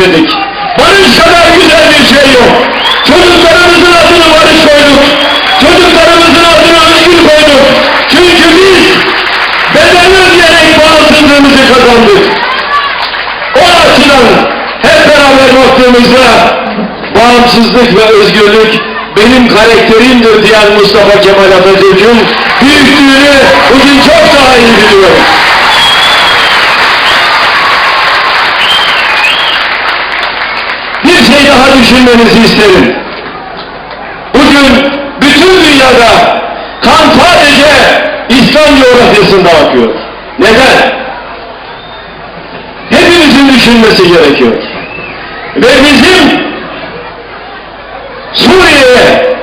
geçirdik. Barış kadar güzel bir şey yok. Çocuklarımızın adını barış koyduk. Çocuklarımızın adını özgür koyduk. Çünkü biz bedel ödeyerek bağımsızlığımızı kazandık. O açıdan hep beraber baktığımızda bağımsızlık ve özgürlük benim karakterimdir diyen Mustafa Kemal Atatürk'ün büyüklüğünü bugün çok daha iyi biliyorum. Düşünmenizi isterim. Bugün bütün dünyada kan sadece İslam coğrafyasında akıyor. Neden? Hepimizin düşünmesi gerekiyor. Ve bizim Suriye'ye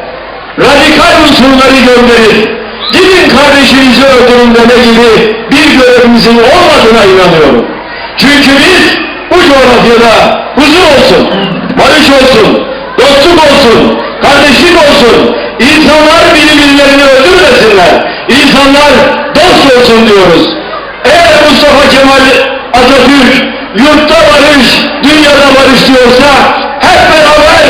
radikal unsurları gönderip gidin kardeşinizi öldürün deme gibi bir görevimizin olmadığına inanıyorum. Çünkü biz coğrafyada huzur olsun, barış olsun, dostluk olsun, kardeşlik olsun, insanlar birbirlerini öldürmesinler, insanlar dost olsun diyoruz. Eğer Mustafa Kemal Atatürk yurtta barış, dünyada barış diyorsa hep beraber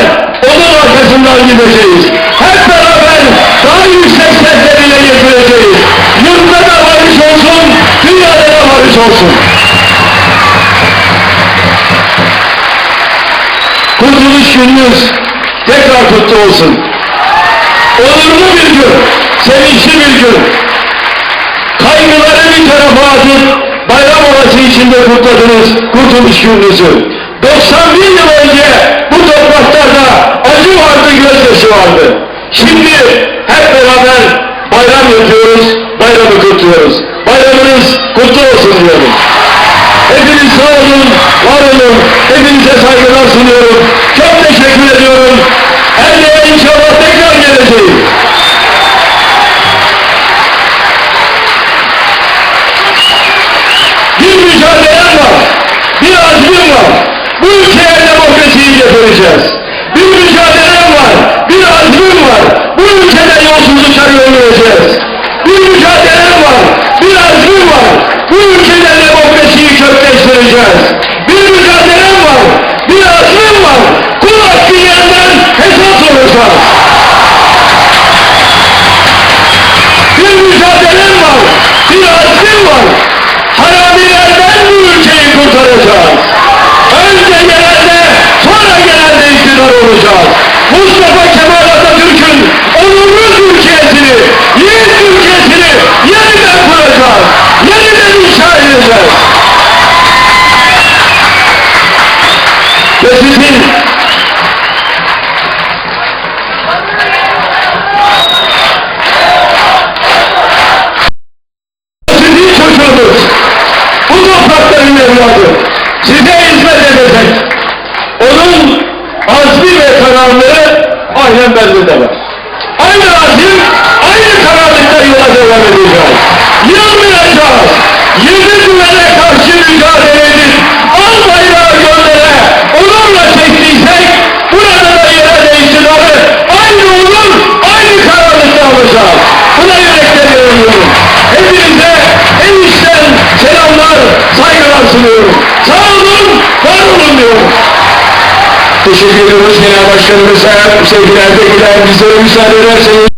onun arkasından gideceğiz. Hep beraber daha yüksek seslerle getireceğiz. Yurtta da barış olsun, dünyada da barış olsun. Gününüz tekrar kutlu olsun. Onurlu bir gün, sevinçli bir gün. Kaygıları bir tarafa atıp bayram havası içinde kutladınız kurtuluş gününüzü. 91 yıl önce bu topraklarda acı vardı, gözyaşı vardı. Şimdi hep beraber bayram yapıyoruz, bayramı kutluyoruz. Bayramınız kutlu olsun diyorum. Hepiniz sağ olun. Getireceğiz. Bir mücadelem sizin sizin çocuğunuz, bu toprakların evladı, size sunuyorum. Sağ olun, var olun diyorum. Teşekkür ediyoruz Genel Başkanımıza, sevgili erkekler, bizlere müsaade ederseniz.